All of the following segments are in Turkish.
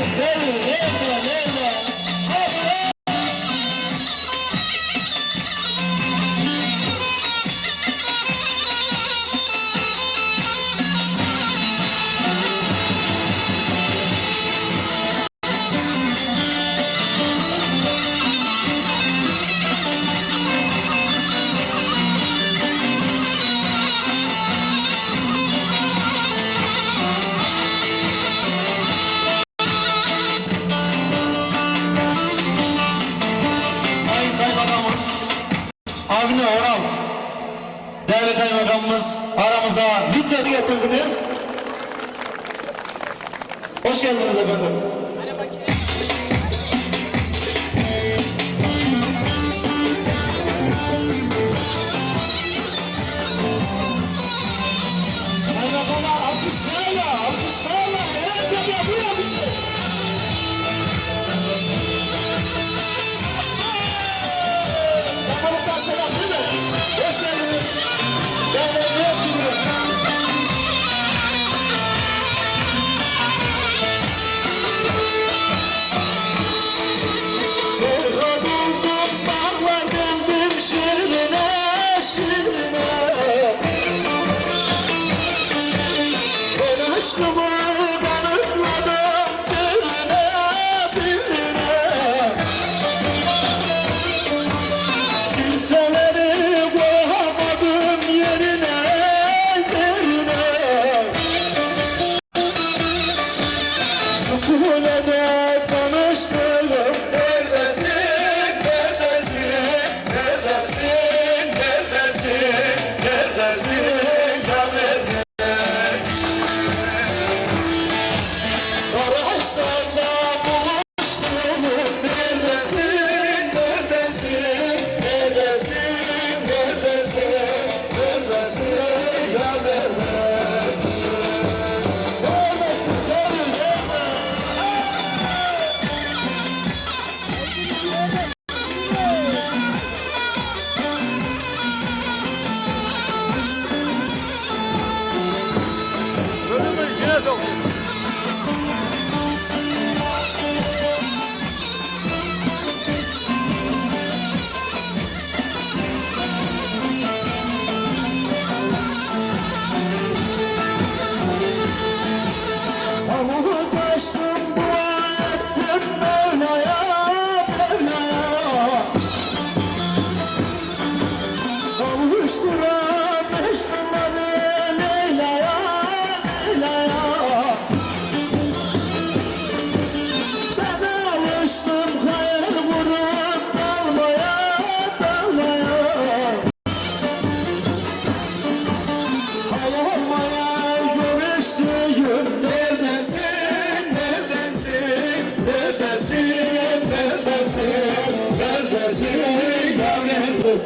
Brasileiro. için değerli kaymakamımız aramıza lütfen getirdiniz. Hoş geldiniz efendim.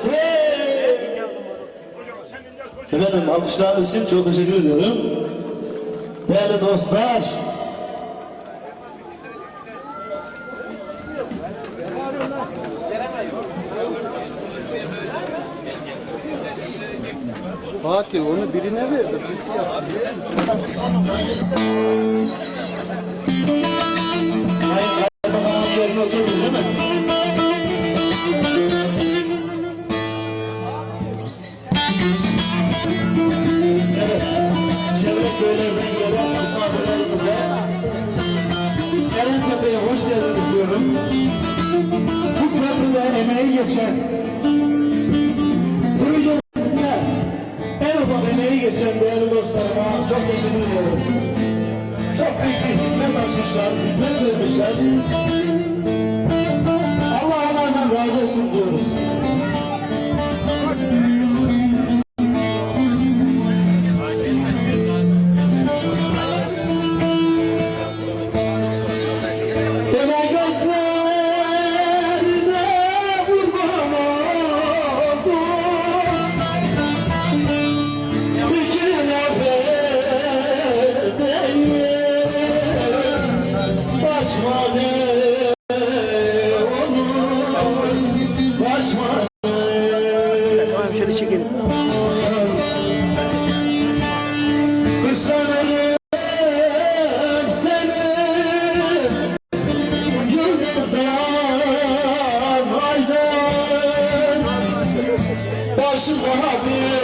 Partisi. Efendim alkışlarınız için çok teşekkür ediyorum. Değerli dostlar. Fatih onu birine verdi. Birisi yaptı. Tamam şöyle çekelim. Başım bana bir